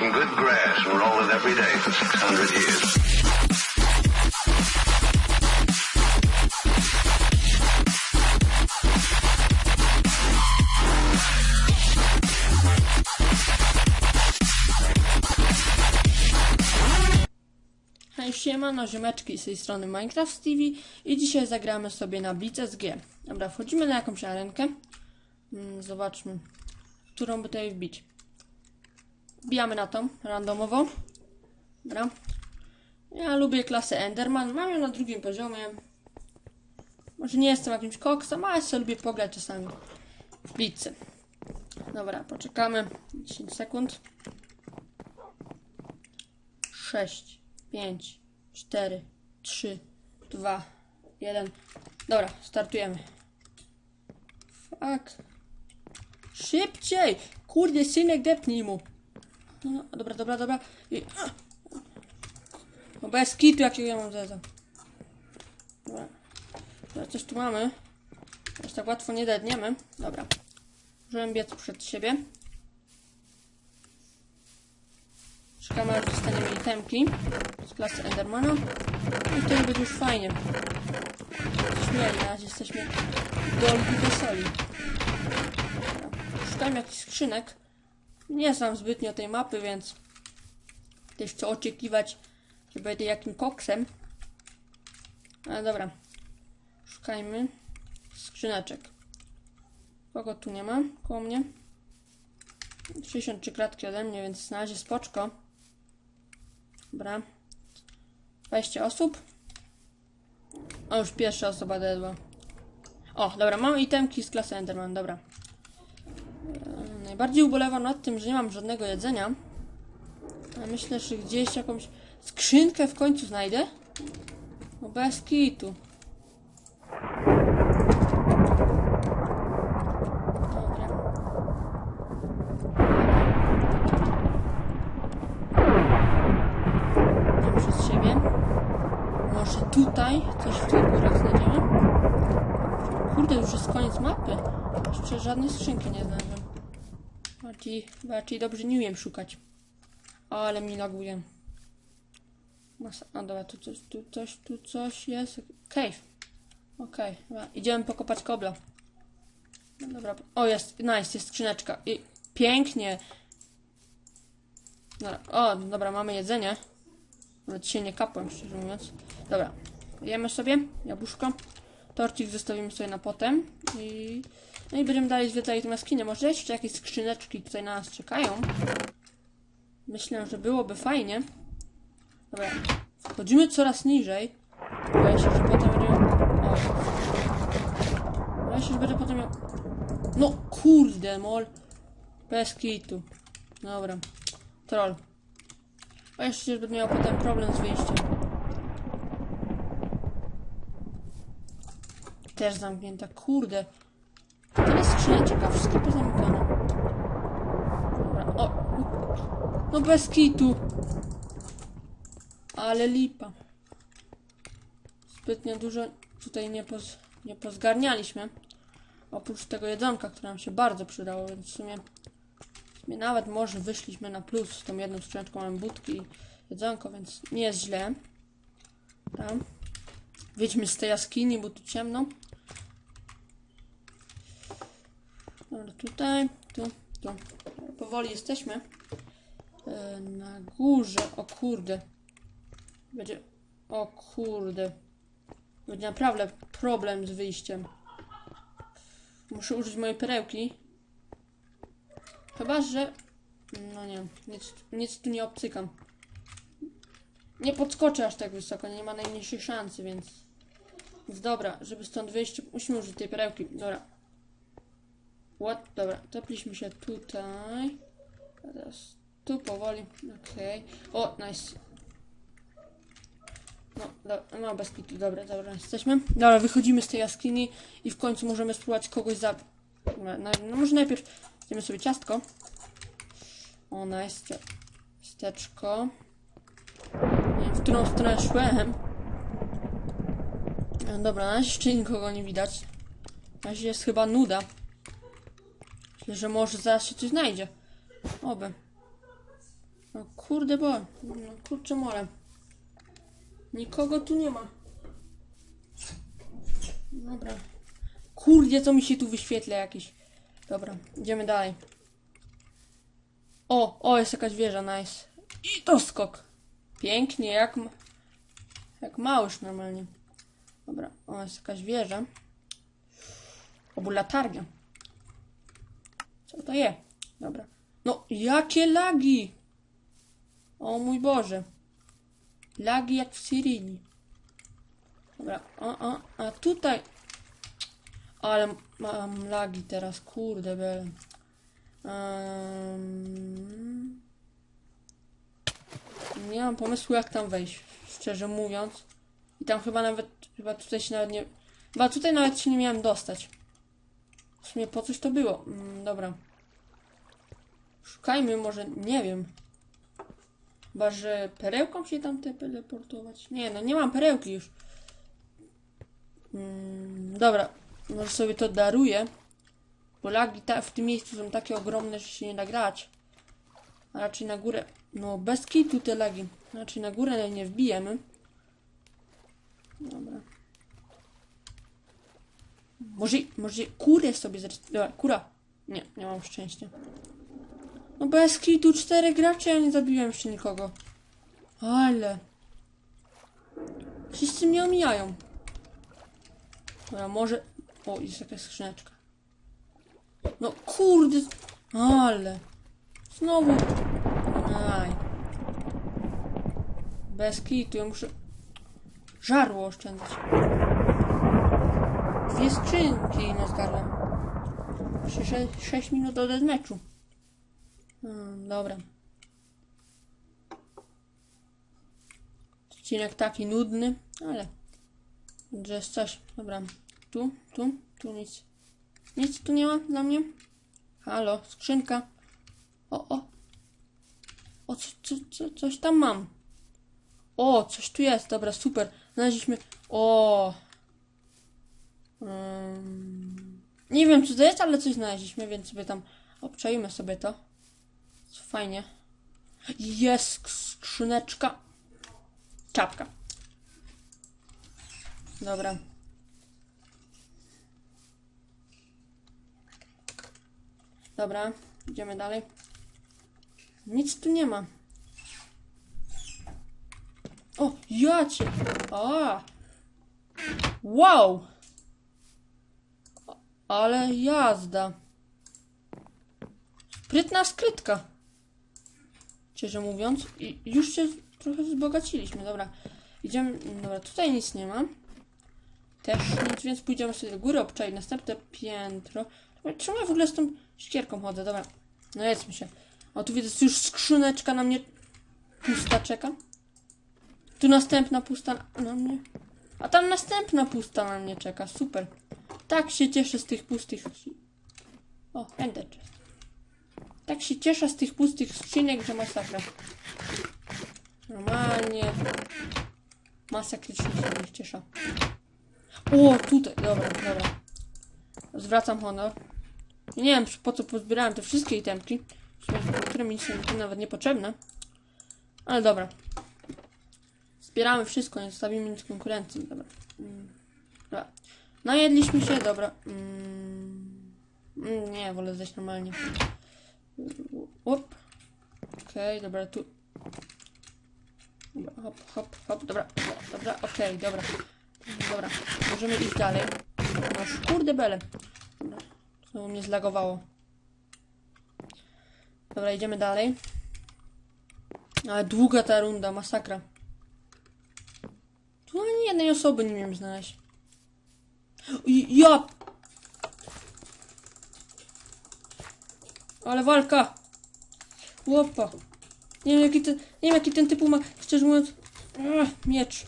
some good grass and roll it every day for 600 years. Hej, siemano, ziomeczki z tej strony Minecraft TV i dzisiaj zagramy sobie na Blitz SG. Dobra, wchodzimy na jakąś arenkę. Mm, Zobaczmy, którą by tutaj wbić. Wbijamy na tą, randomowo. Dobra. Ja lubię klasę Enderman, mam ją na drugim poziomie. Może nie jestem jakimś koksem, ale sobie lubię pograć czasami w Blitzy. Dobra, poczekamy 10 sekund. 6, 5, 4, 3, 2, 1. Dobra, startujemy. Fuck. Szybciej! Kurde, synek, depnij mu. No, no, dobra, dobra, dobra. I... No bez kitu, jakiego ja mam zeza. Dobra. Dobra, coś tu mamy. Już tak łatwo nie dedniemy. Dobra. Możemy biec przed siebie. Czekamy aż dostaniemy itemki z klasy Endermana. I wtedy będzie już fajnie. Śmieli, na jesteśmy weseli. Dobra. Szukamy jakichś skrzynek. Nie znam zbytnio tej mapy, więc też chcę oczekiwać, że będę jakim koksem. Ale dobra. Szukajmy skrzyneczek. Kogo tu nie ma? Koło mnie? 63 kratki ode mnie, więc na razie spoczko. Dobra. 20 osób. O, już pierwsza osoba dedła. O, dobra, mamy itemki z klasy Enderman, dobra. Najbardziej ubolewam nad tym, że nie mam żadnego jedzenia. Myślę, że gdzieś jakąś skrzynkę w końcu znajdę. No bez kitu. Tutaj coś w tych górach znajdziemy? Kurde, już jest koniec mapy. Jeszcze żadnej skrzynki nie znalazłem. Bardziej, bardziej dobrze nie umiem szukać. Ale mi laguje. A dobra, tu coś, tu coś, tu coś jest. Cave. Okej, dobra. Idziemy pokopać kobla. No dobra. O, jest, nice, jest skrzyneczka. I pięknie. Dobra. O, dobra, mamy jedzenie. Nawet się nie kapłem, szczerze mówiąc. Dobra. Jemy sobie jabłuszko. Torcik zostawimy sobie na potem. I... No i będziemy dalej zwiedzali tę jaskinię. Może jeszcze jakieś skrzyneczki tutaj na nas czekają. Myślę, że byłoby fajnie. Dobra. Wchodzimy coraz niżej. Boję się, że potem będziemy... O. Boję się, że będzie potem miał... No kurde, mol. Bez kitu. Dobra. Troll. Się, że będę miał potem problem z wyjściem. Też zamknięta. Kurde. Tyle skrzyneczek, a wszystko pozamykane. Dobra. O. No bez kitu. Ale lipa. Zbytnio dużo tutaj nie, poz, nie pozgarnialiśmy. Oprócz tego jedzonka, które nam się bardzo przydało, więc w sumie, w sumie nawet może wyszliśmy na plus z tą jedną skrzyneczką. Mamy budki i jedzonko, więc nie jest źle. Tam. Wyjdźmy z tej jaskini, bo tu ciemno. Dobra, tutaj, tu, tu. Powoli jesteśmy. E, na górze, o kurde. Będzie, o kurde. Będzie naprawdę problem z wyjściem. Muszę użyć mojej perełki. Chyba, że... No nie, nic, nic tu nie obcykam. Nie podskoczę aż tak wysoko, nie ma najmniejszej szansy, więc... Więc dobra, żeby stąd wyjść, musimy użyć tej perełki. Dobra. What? Dobra, topliśmy się tutaj. Teraz tu powoli. Okej. O, nice. No, do, no bez kitu, dobra, dobra, jesteśmy. Dobra, wychodzimy z tej jaskini i w końcu możemy spróbować kogoś zabić. No, no, może najpierw zjemy sobie ciastko. O, nice. Ciasteczko. Nie wiem, w którą stronę szłem. Dobra, na razie jeszcze nikogo nie widać. Na razie jest chyba nuda. Że może zaraz się coś znajdzie. Oby. No kurde bo, no kurczę mole. Nikogo tu nie ma. Dobra. Kurde, co mi się tu wyświetla jakieś. Dobra, idziemy dalej. O, o, jest jakaś wieża, nice. I to skok. Pięknie, jak, jak małyż normalnie. Dobra, o, jest jakaś wieża. Obu latarnia. Co to je? Dobra. No, jakie lagi! O mój Boże. Lagi jak w Syrii. Dobra, o, o, a tutaj... Ale mam lagi teraz, kurde bele. Um... Nie mam pomysłu jak tam wejść, szczerze mówiąc. I tam chyba nawet, chyba tutaj się nawet nie... Chyba tutaj nawet się nie miałem dostać. W sumie po coś to było. Mm, dobra. Szukajmy, może, nie wiem. Chyba, że perełką się tam te teleportować? Nie, no nie mam perełki już. Mm, dobra, może sobie to daruję. Bo lagi w tym miejscu są takie ogromne, że się nie da grać. A raczej na górę. No bez kitu te lagi. Raczej na górę nie wbijemy. Dobra. Może, może kurę sobie. Dobra, kura. Nie, nie mam szczęścia. No bez kitu cztery gracze, ja nie zabiłem jeszcze nikogo. Ale. Wszyscy mnie omijają. Dobra, może... O, jest jakaś skrzyneczka. No kurde. Ale. Znowu. Aj. Bez kitu, ja muszę... Żarło oszczędzać. Dwie skrzynki na zgarłem. 6 minut do meczu. Hmm, dobra. Odcinek taki nudny, ale że jest coś. Dobra. Tu, tu, tu nic. Nic tu nie ma dla mnie. Halo, skrzynka. O, o. O, co, co, co, coś tam mam. O, coś tu jest. Dobra, super. Znaleźliśmy. O. Ym, nie wiem, co to jest, ale coś znaleźliśmy, więc sobie tam obczajmy sobie to. Fajnie. Jest skrzyneczka. Czapka. Dobra. Dobra, idziemy dalej. Nic tu nie ma. O, ja cię. A. Wow. Ale jazda. Sprytna skrytka. Szczerze mówiąc. I już się trochę wzbogaciliśmy. Dobra. Idziemy. Dobra, tutaj nic nie ma. Też nic, więc pójdziemy sobie do góry, obczaić następne piętro. Czemu ja w ogóle z tą ścierką chodzę? Dobra. No jedzmy się. O, tu widzę, już skrzyneczka na mnie pusta czeka. Tu następna pusta na mnie. A tam następna pusta na mnie czeka. Super. Tak się cieszę z tych pustych. O, ender chest. Tak się cieszę z tych pustych skrzynek, że masakra. Normalnie. Masakrycznie się nie cieszę. O, tutaj. Dobra, dobra. Zwracam honor. Nie wiem po co pozbierałem te wszystkie itemki. Które mi są nawet niepotrzebne. Ale dobra. Zbieramy wszystko, nie zostawimy nic konkurencji. Dobra. Mm, dobra. Najedliśmy się, dobra. Mm, mm, nie, wolę zejść normalnie. Op. Okej, dobra, tu. Hop, hop, hop, dobra, dobra, okej, dobra. Dobra, możemy iść dalej. No kurde bele. Dobra, znowu mnie zlagowało. Dobra, idziemy dalej. Ale długa ta runda, masakra. Tu ani jednej osoby nie wiem znaleźć. Ja! Ale walka! Łopa! Nie wiem jaki ten, nie wiem jaki ten typu ma, szczerze mówiąc, Ech, miecz.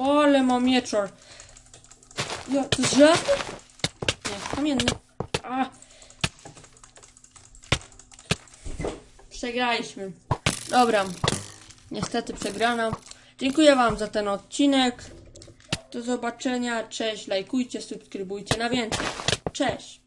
Ale ma mieczor. Ja, to jest żelazny? Nie, kamienny. A. Przegraliśmy. Dobra. Niestety przegrana. Dziękuję Wam za ten odcinek. Do zobaczenia. Cześć. Lajkujcie, subskrybujcie na więcej. Cześć.